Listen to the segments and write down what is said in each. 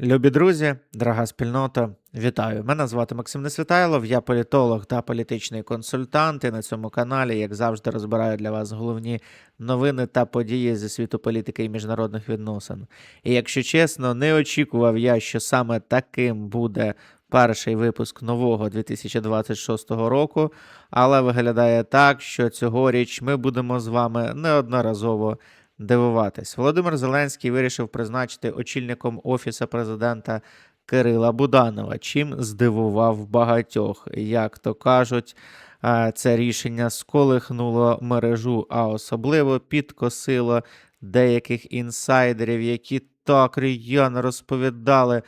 Любі друзі, дорога спільнота, вітаю! Мене звати Максим Несвітайлов, я політолог та політичний консультант. І на цьому каналі, як завжди, розбираю для вас головні новини та події зі світу політики і міжнародних відносин. І якщо чесно, не очікував я, що саме таким буде перший випуск нового 2026 року, але виглядає так, що цьогоріч ми будемо з вами неодноразово дивуватись. Володимир Зеленський вирішив призначити очільником Офісу президента Кирила Буданова, чим здивував багатьох. Як то кажуть, е, це рішення сколихнуло мережу, а особливо підкосило деяких інсайдерів, які так рьяно розповідали.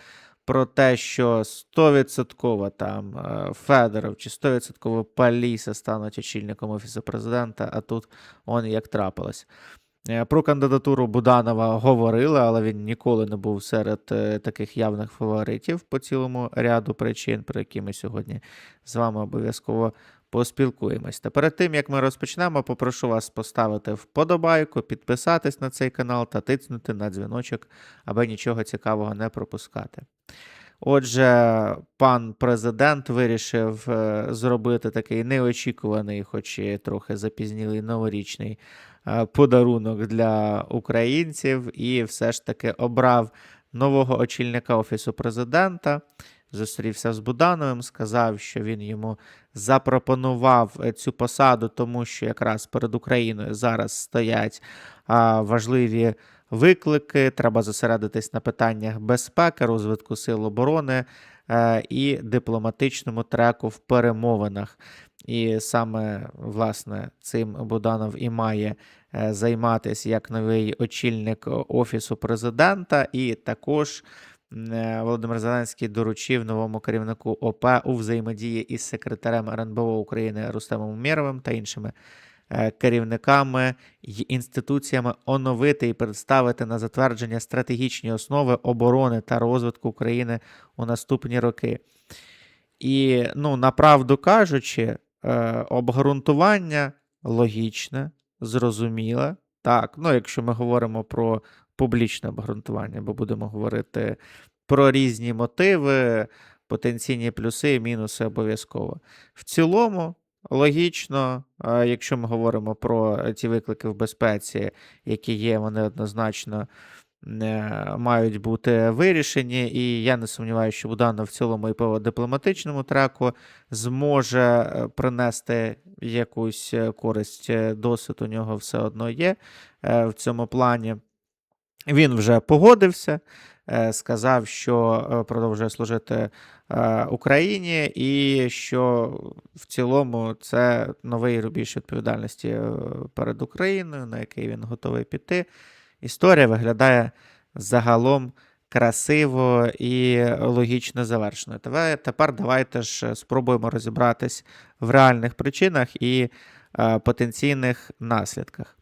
Про те, що 100% там е, Федоров чи 100% Паліса стануть очільником Офісу президента, а тут он як трапилось. Е, Про кандидатуру Буданова говорили, але він ніколи не був серед е, таких явних фаворитів по цілому ряду причин, про які ми сьогодні з вами обов'язково поспілкуємось. Та перед тим як ми розпочнемо, попрошу вас поставити вподобайку, підписатись на цей канал та тицнути на дзвіночок, аби нічого цікавого не пропускати. Отже, пан президент вирішив е, зробити такий неочікуваний, хоч і трохи запізнілий новорічний е, подарунок для українців, і все ж таки обрав нового очільника офісу президента. Зустрівся з Будановим, сказав, що він йому запропонував е, цю посаду, тому що якраз перед Україною зараз стоять важливі виклики. Треба зосередитись на питаннях безпеки, розвитку сил оборони е, і дипломатичному треку в перемовинах. І саме власне цим Буданов і має е, займатися як новий очільник офісу президента, і також. е, Володимир Зеленський доручив новому керівнику ОП у взаємодії із секретарем РНБО України Рустемом Умєровим та іншими керівниками й інституціями оновити і представити на затвердження стратегічні основи оборони та розвитку України у наступні роки. І, ну, направду кажучи, е, обґрунтування логічне, зрозуміле. Так, ну, якщо ми говоримо про публічне обґрунтування, бо будемо говорити про різні мотиви, потенційні плюси і мінуси обов'язково. В цілому, логічно, е, якщо ми говоримо про ті виклики в безпеці, які є, вони однозначно е, мають бути вирішені. І я не сумніваюся, що Буданов в цілому і по дипломатичному треку зможе е, принести якусь е, користь. Е, Досвід у нього все одно є е, в цьому плані. Він вже погодився, е, сказав, що е, продовжує служити е, Україні, і що в цілому це новий рубіж відповідальності перед Україною, на який він готовий піти. Історія виглядає загалом красиво і логічно завершеною. Тепер давайте ж спробуємо розібратись в реальних причинах і потенційних наслідках.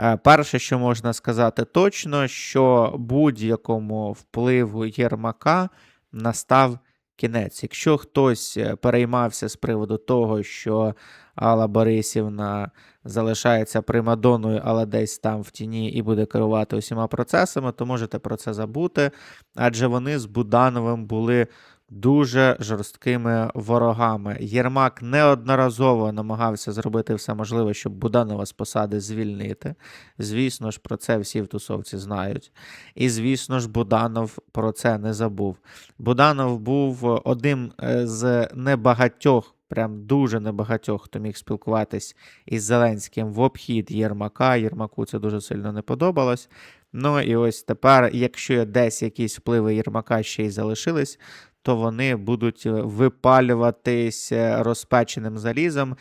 Е, Перше, що можна сказати точно, що будь-якому впливу Єрмака настав кінець. Якщо хтось е, переймався з приводу того, що Алла Борисівна залишається примадоною, але десь там в тіні і буде керувати усіма процесами, то можете про це забути, адже вони з Будановим були дуже жорсткими ворогами. Єрмак неодноразово намагався зробити все можливе, щоб Буданова з посади звільнити. Звісно ж, про це всі в тусовці знають. І звісно ж, Буданов про це не забув. Буданов був одним е, з небагатьох, прям дуже небагатьох, хто міг спілкуватись із Зеленським в обхід Єрмака. Єрмаку це дуже сильно не подобалось. Ну і ось тепер, якщо десь якісь впливи Єрмака ще й залишились, то вони будуть е, випалюватись розпеченим залізом.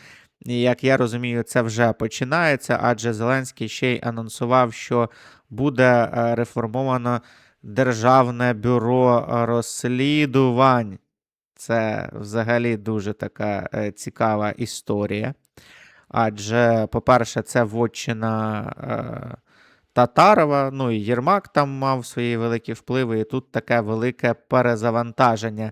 Як я розумію, це вже починається, адже Зеленський ще й анонсував, що буде е, реформовано Державне бюро розслідувань. Це взагалі дуже така е, цікава історія. Адже, по-перше, це вотчина Татарова, ну і Єрмак там мав свої великі впливи, і тут таке велике перезавантаження.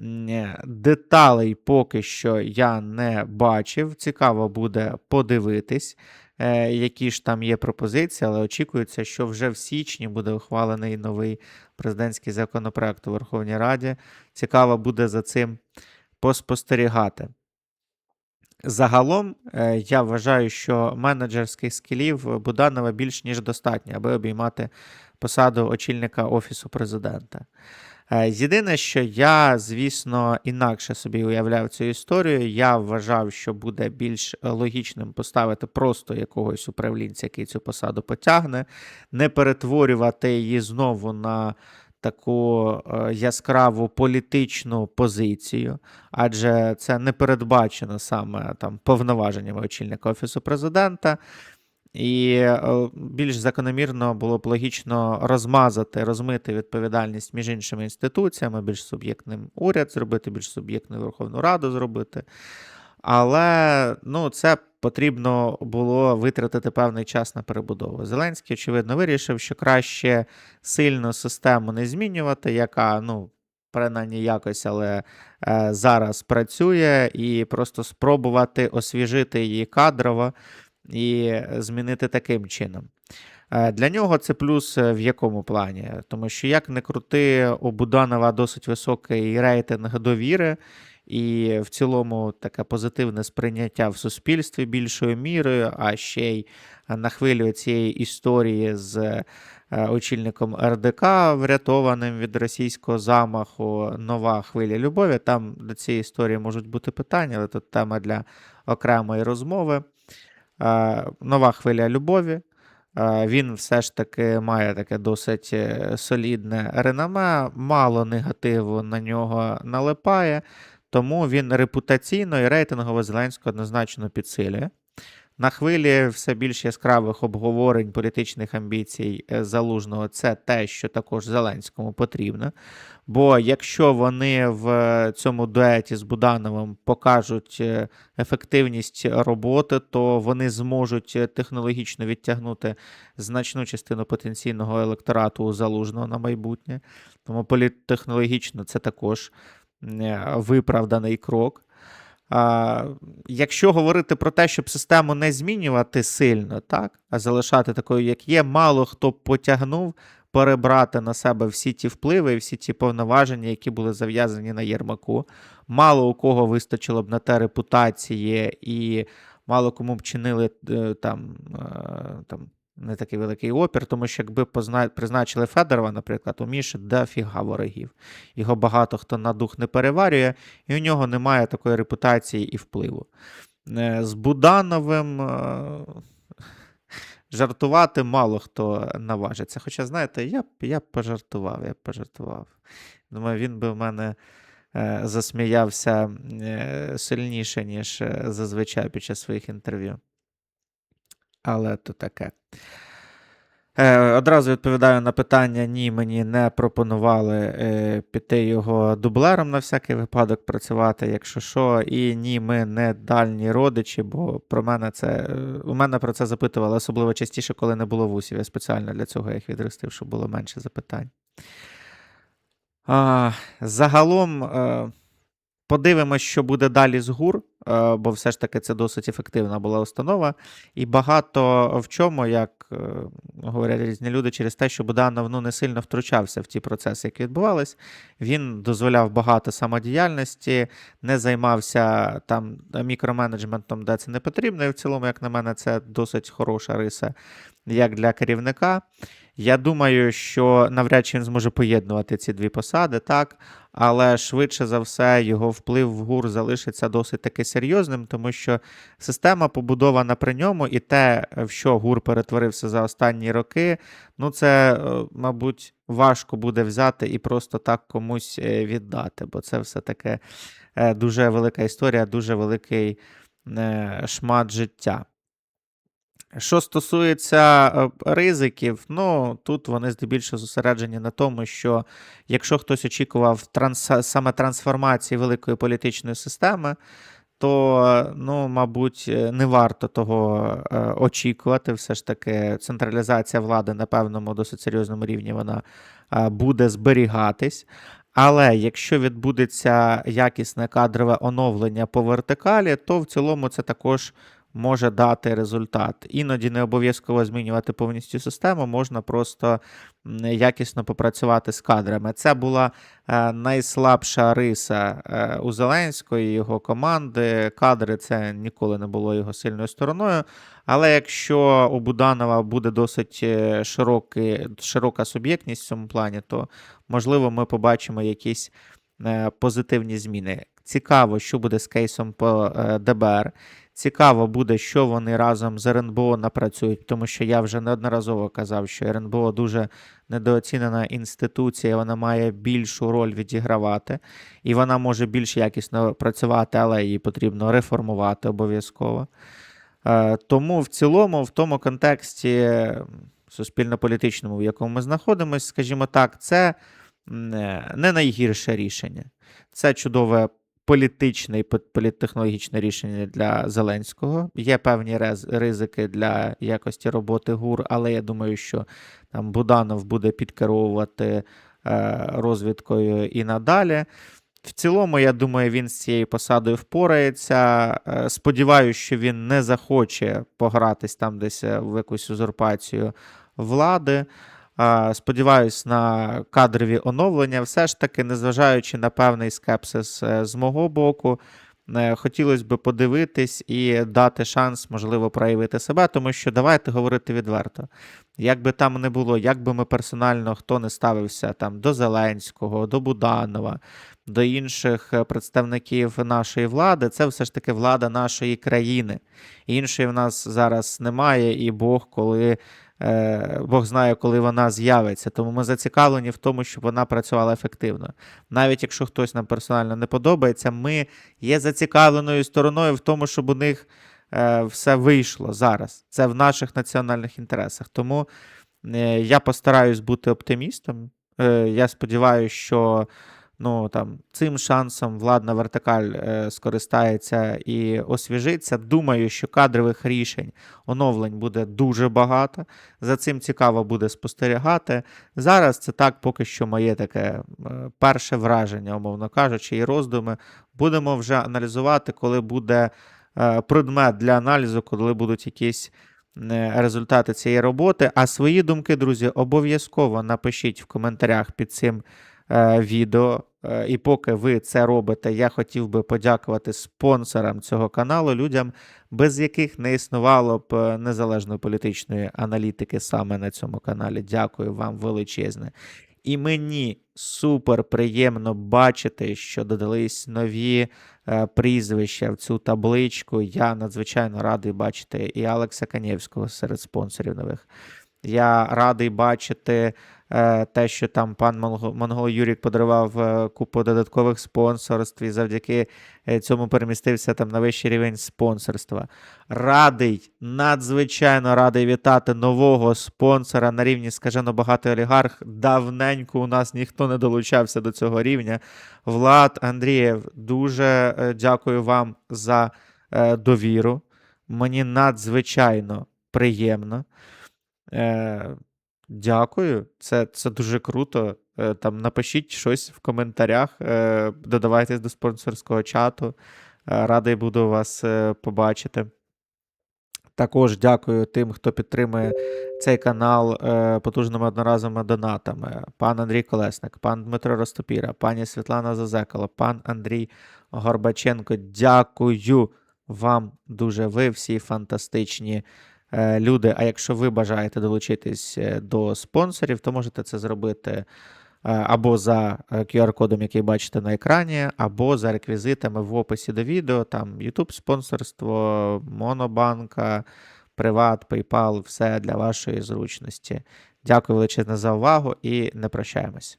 Е, Деталей поки що я не бачив. Цікаво буде подивитись. е, які ж там є пропозиції, але очікується, що вже в січні буде ухвалений новий президентський законопроект у Верховній Раді. Цікаво буде за цим поспостерігати. Загалом, е, я вважаю, що менеджерських скілів Буданова більш ніж достатньо, аби обіймати посаду очільника Офісу президента. Е, Єдине, що я, звісно, інакше собі уявляв цю історію. Я вважав, що буде більш логічним поставити просто якогось управлінця, який цю посаду потягне, не перетворювати її знову на таку е, яскраву політичну позицію, адже це не передбачено саме там повноваженнями очільника Офісу президента. І е, більш закономірно було б логічно розмазати, розмити відповідальність між іншими інституціями, більш суб'єктним уряд зробити, більш суб'єктну Верховну Раду зробити. Але ну, це потрібно було витратити певний час на перебудову. Зеленський, очевидно, вирішив, що краще сильну систему не змінювати, яка, ну, принаймні якось, але е, зараз працює, і просто спробувати освіжити її кадрово і змінити таким чином. Е, Для нього це плюс е, в якому плані? Тому що, як не крути, у Буданова досить високий рейтинг довіри, і в цілому таке позитивне сприйняття в суспільстві більшою мірою, а ще й на хвилі цієї історії з е, очільником РДК, врятованим від російського замаху, нова хвиля любові. Там до цієї історії можуть бути питання, але тут тема для окремої розмови. Е, Нова хвиля любові. Е, Він все ж таки має таке досить солідне реноме, мало негативу на нього налипає, тому він репутаційно і рейтингово Зеленського однозначно підсилює. На хвилі все більш яскравих обговорень політичних амбіцій е, Залужного це те, що також Зеленському потрібно. Бо якщо вони в цьому дуеті з Будановим покажуть е, ефективність роботи, то вони зможуть е, технологічно відтягнути значну частину потенційного електорату Залужного на майбутнє. Тому політтехнологічно це також е, виправданий крок. А, Якщо говорити про те, щоб систему не змінювати сильно, так, а залишати такою, як є, мало хто потягнув перебрати на себе всі ті впливи і всі ті повноваження, які були зав'язані на Єрмаку. Мало у кого вистачило б на те репутації, і мало кому б чинили е, там, е, там не такий великий опір, тому що якби призначили Федорова, наприклад, у Міші дофіга ворогів. Його багато хто на дух не переварює, і у нього немає такої репутації і впливу. Е, З Будановим е, жартувати мало хто наважиться. Хоча, знаєте, я б я б пожартував, я пожартував. Думаю, він би в мене е, засміявся сильніше, ніж зазвичай під час своїх інтерв'ю. Але то таке. Е, Одразу відповідаю на питання: ні, мені не пропонували е, піти його дублером на всякий випадок працювати, якщо що. І ні, ми не дальні родичі, бо про мене це у мене про це запитували, особливо частіше, коли не було вусів. Я спеціально для цього їх відростив, щоб було менше запитань. А, Загалом. Е, Подивимось, що буде далі з ГУР, е, бо все ж таки це досить ефективна була установа. І багато в чому, як е, говорять різні люди, через те, що Буданов ну, не сильно втручався в ті процеси, які відбувались. Він дозволяв багато самодіяльності, не займався там мікроменеджментом, де це не потрібно. І в цілому, як на мене, це досить хороша риса як для керівника. Я думаю, що навряд чи він зможе поєднувати ці дві посади, так, але швидше за все його вплив в ГУР залишиться досить таки серйозним, тому що система побудована при ньому, і те, в що ГУР перетворився за останні роки, ну це, е, мабуть, важко буде взяти і просто так комусь е, віддати, бо це все таки е, дуже велика історія, дуже великий шмат життя. Що стосується е, ризиків, ну тут вони здебільшого зосереджені на тому, що якщо хтось очікував транс... саме трансформації великої політичної системи, то, ну, мабуть, е, не варто того е, очікувати. Все ж таки, централізація влади на певному досить серйозному рівні вона буде зберігатись. Але якщо відбудеться якісне кадрове оновлення по вертикалі, то в цілому це також може дати результат. Іноді не обов'язково змінювати повністю систему, можна просто якісно попрацювати з кадрами. Це була е, найслабша риса е, у Зеленського і його команди. Кадри це ніколи не було його сильною стороною. Але якщо у Буданова буде досить е, широкий, широка суб'єктність в цьому плані, то можливо ми побачимо якісь позитивні зміни. Цікаво, що буде з кейсом по ДБР. Цікаво буде, що вони разом з РНБО напрацюють, тому що я вже неодноразово казав, що РНБО дуже недооцінена інституція, вона має більшу роль відігравати, і вона може більш якісно працювати, але її потрібно реформувати обов'язково. Е, Тому в цілому, в тому контексті суспільно-політичному, в якому ми знаходимося, скажімо так, це не найгірше рішення. Це чудове політичне і політтехнологічне рішення для Зеленського. Є певні ризики для якості роботи ГУР, але я думаю, що там Буданов буде підкеровувати е, розвідкою і надалі. В цілому, я думаю, він з цією посадою впорається. Е, Сподіваюся, що він не захоче погратись там десь е, в якусь узурпацію влади. Сподіваюсь на кадрові оновлення. Все ж таки, незважаючи на певний скепсис е, з мого боку, е, хотілося б подивитись і дати шанс, можливо, проявити себе, тому що давайте говорити відверто. Як би там не було, як би ми персонально хто не ставився там до Зеленського, до Буданова, до інших е, представників нашої влади, це все ж таки влада нашої країни. Іншої в нас зараз немає, і Бог, коли Бог знає, коли вона з'явиться. Тому ми зацікавлені в тому, щоб вона працювала ефективно. Навіть якщо хтось нам персонально не подобається, ми є зацікавленою стороною в тому, щоб у них е, все вийшло зараз. Це в наших національних інтересах. Тому е, я постараюсь бути оптимістом. Е, я сподіваюся, що ну, там, цим шансом владна вертикаль е, скористається і освіжиться. Думаю, що кадрових рішень, оновлень буде дуже багато. За цим цікаво буде спостерігати. Зараз це так поки що моє таке е, перше враження, умовно кажучи, і роздуми. Будемо вже аналізувати, коли буде е, предмет для аналізу, коли будуть якісь е, результати цієї роботи. А свої думки, друзі, обов'язково напишіть в коментарях під цим відео. Е, І поки ви це робите, я хотів би подякувати спонсорам цього каналу, людям, без яких не існувало б е, незалежної політичної аналітики саме на цьому каналі. Дякую вам величезне. І мені супер приємно бачити, що додались нові е, прізвища в цю табличку. Я надзвичайно радий бачити і Алекса Канєвського серед спонсорів нових. Я радий бачити е, те, що там пан Монго- Монгол Юрік подарував е, купу додаткових спонсорств і завдяки е, цьому перемістився там на вищий рівень спонсорства. Радий, надзвичайно радий вітати нового спонсора на рівні скажено багатий олігарх. Давненько у нас ніхто не долучався до цього рівня. Влад Андрієв, дуже дякую вам за довіру. Мені надзвичайно приємно. Е, дякую, це, це дуже круто. Е, там напишіть щось в коментарях, е, додавайтесь до спонсорського чату. Е, радий буду вас е, побачити. Також дякую тим, хто підтримує цей канал е, потужними одноразовими донатами. Пан Андрій Колесник, пан Дмитро Ростопіра, пані Світлана Зазекало, пан Андрій Горбаченко. Дякую вам дуже. Ви всі фантастичні люди. А якщо ви бажаєте долучитись е, до спонсорів, то можете це зробити е, або за е, QR-кодом, який бачите на екрані, або за реквізитами в описі до відео. Там YouTube спонсорство, Монобанка, Приват, PayPal, все для вашої зручності. Дякую величезне за увагу і не прощаємось.